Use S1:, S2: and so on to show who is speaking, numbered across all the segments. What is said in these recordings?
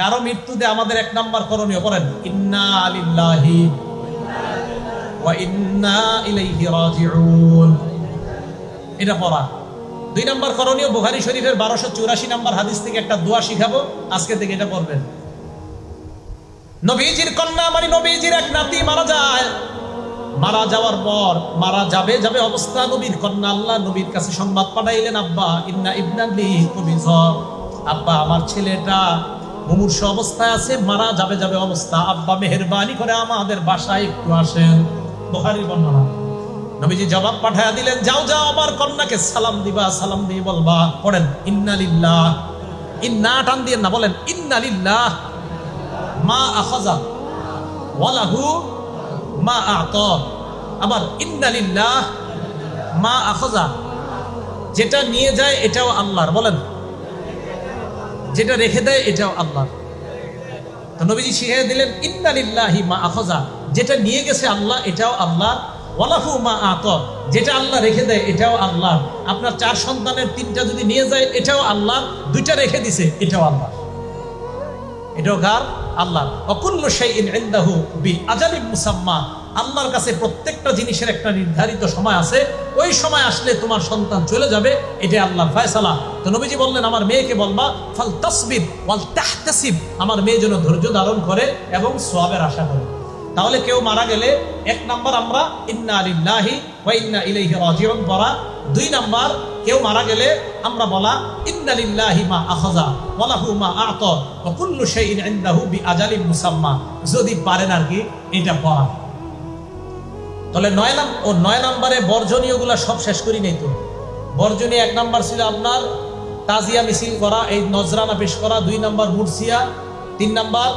S1: কারও মৃত্যুতে আমাদের এক নাম্বার করণীয় করেন। ইন্না আলিল্লাহি এটা পড়া। দুই করণীয় শরীফের হাদিস থেকে একটা দোয়া শিখাবো। আজকে থেকে এটা পড়বেন। নবীজির কন্যা মানে নবীজির এক নাতি মারা যায়। মারা যাওয়ার পর মারা যাবে যাবে অবস্থা নবীর কন্যা আল্লাহ নবীর কাছে সংবাদ পাঠাইলেন, আব্বা, ইন্না ইবনালি আব্বা, আমার ছেলেটা মুমূর্ষ অবস্থায় আছে, মারা যাবে যাবে অবস্থা। আব্বা মেহেরবানি করে আমাদের বাসায় একটু আসেন। বুখারীর বর্ণনা। নবীজি জবাব পাঠায়া দিলেন, যাও যাও, আমার কন্যাকে সালাম দিবা, সালাম দিয়ে বলবা। পড়েন ইন্নালিল্লাহ ইন্না টান দিয়ে না, বলেন ইন্নালিল্লাহ মা আখাজা। ওয়ালাহু মা আত। আবার ইন্নালিল্লাহ মা আখাজা। যেটা নিয়ে যায় এটাও আল্লাহর। বলেন যেটা রেখে দেয় এটাও আল্লাহর তো নবীজি শিখিয়ে দিলেন ইন্নালিল্লাহি মা আখাজা যেটা নিয়ে গেছে আল্লাহ, এটাও আল্লাহ। ওয়ালাহু মা আত। যেটা আল্লাহ রেখে দেয়, এটাও আল্লাহ। আপনার চার সন্তানের তিনটা যদি নিয়ে যায়, এটাও আল্লাহ। দুইটা রেখে দিছে, এটাও আল্লাহ। এটাও কার? আল্লাহ। অকুল্ল শাইইন ইনদাহু বি মুসাম্মা। আল্লাহর কাছে প্রত্যেকটা জিনিসের একটা নির্ধারিত সময় আছে। ওই সময় আসলে তোমার সন্তান চলে যাবে এটা আল্লাহর ফয়সালা। তো নবীজি বললেন, আমার মেয়েকে বলবা, ফাল তাসবির ওয়াল তাহতাসিব আমার মেয়ে যেন ধৈর্য ধারণ করে এবং সোয়াবের আশা করে। তাহলে কেউ মারা গেলে এক নাম্বার আমরা ইন্না আলিল্লাহি ওয়া ইন্না ইলাইহি রাজিউন পড়া। দুই নাম্বার, কেউ মারা গেলে আমরা বলা ইন্না লিল্লাহি মা আখাযা ওয়া লাহু মা আ'তা। ওয়া কুল্লু শাইইন ইনদাহু বিআজালিন মুসাম্মা। যদি পারেন আর কি, এটা পড়া। তাহলে নয় নাম, ও নয় নাম্বারে বর্জনীয়গুলা সব শেষ করি নাই তো। বর্জনীয় এক নাম্বার ছিল আপনার তাজিয়া মিছিল করা, এই নজরানা পেশ করা, দুই নাম্বার মুরসিয়া তিন নাম্বার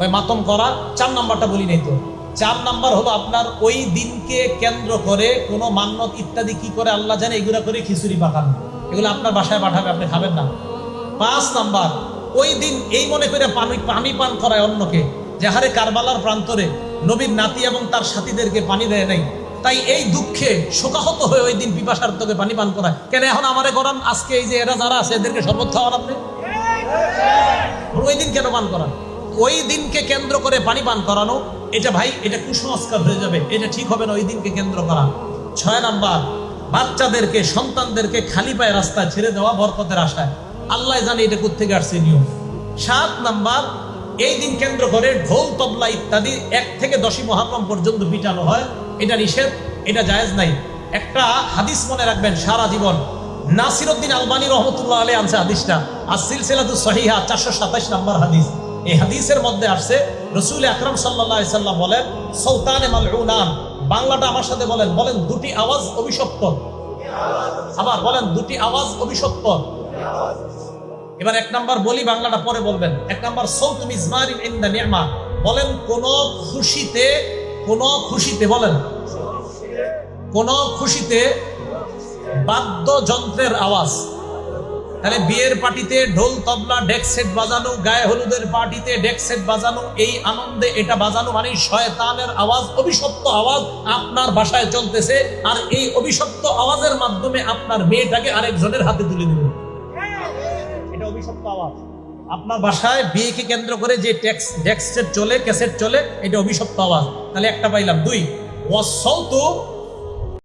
S1: ওই মাতম করা, চার নাম্বারটা বলি নাই তো। চার নাম্বার হলো আপনার ওই দিনকে কেন্দ্র করে কোনো মান্যত ইত্যাদি কি করে আল্লাহ জানে, এগুলা করে খিচুড়ি পাঠান এগুলো আপনার বাসায় পাঠাবে, আপনি খাবেন না। পাঁচ নাম্বার, ওই দিন এই মনে করে পানি পানি পান করায় অন্যকে, যে হারে কারবালার প্রান্তরে নবীর নাতি এবং তার সাথীদেরকে পানি দেয় নাই। তাই এই দুঃখে শোকাহত হয়ে ওই দিন পিপাসার্থকে পানি পান করায়। কেন এখন আমারে করান? আজকে এই যে এরা যারা আছে, এদেরকে শপথ খাওয়ান আপনি? ওই দিন কেন পান করান? ওই দিনকে কেন্দ্র করে পানি পান করানো, এটা ভাই, এটা কুসংস্কার হয়ে যাবে। এটা ঠিক হবে না, ওই দিনকে কেন্দ্র করা। ছয় নাম্বার, বাচ্চাদেরকে, সন্তানদেরকে খালি পায়ে রাস্তায় ছেড়ে দেওয়া বরকতের আশায়। আল্লাহ জানে এটা কোথেকে আসছে নিয়ম। সাত নাম্বার এই দিন কেন্দ্র করে ঢোল, তবলা ইত্যাদি এক থেকে দশই মহারম পর্যন্ত পিটানো হয়। এটা নিষেধ, এটা জায়েজ নাই। একটা হাদিস মনে রাখবেন, সারা জীবন। নাসিরউদ্দিন আলবানী রহমতুল্লাহ আলী আনছে হাদিসটা। আর সিলসিলাতু সহিহা, চারশো সাতাশ নম্বর হাদিস। এই হাদিসের মধ্যে আসছে, রসুল আকরম সাল্লাহ সাল্লাম বলেন সৌতান মালউনান। বাংলাটা আমার সাথে বলেন বলেন দুটি আওয়াজ অভিশপ্ত। আবার বলেন, দুটি আওয়াজ অভিশপ্ত। এবার এক নাম্বার বলি বাংলাটা পরে বলবেন। এক নাম্বার, সৌত মিজমারিন ইন দ্য নিয়ামা। বলেন, কোন খুশিতে কোন খুশিতে, বলেন, কোন খুশিতে বাদ্যযন্ত্রের আওয়াজ। তাহলে বিয়ের পার্টিতে ঢোল, তবলা, ডেক সেট বাজানো, গায়ে হলুদের পার্টিতে ডেক সেট বাজানো, এই আনন্দে এটা বাজানো মানে শয়তানের আওয়াজ, অভিশপ্ত আওয়াজ আপনার বাসায় চলতেছে, আর এই অভিশপ্ত আওয়াজের মাধ্যমে আপনার মেয়েটাকে আরেকজনের হাতে তুলে দিল এটা অভিশপ্ত আওয়াজ আপনার বাসায় বিয়েকে কেন্দ্র করে যে ট্যাক্স ডেক্সেট চলে, ক্যাসেট চলে, এটা অভিশপ্ত আওয়াজ। তাহলে একটা পাইলাম। দুই ওয়াসৌতু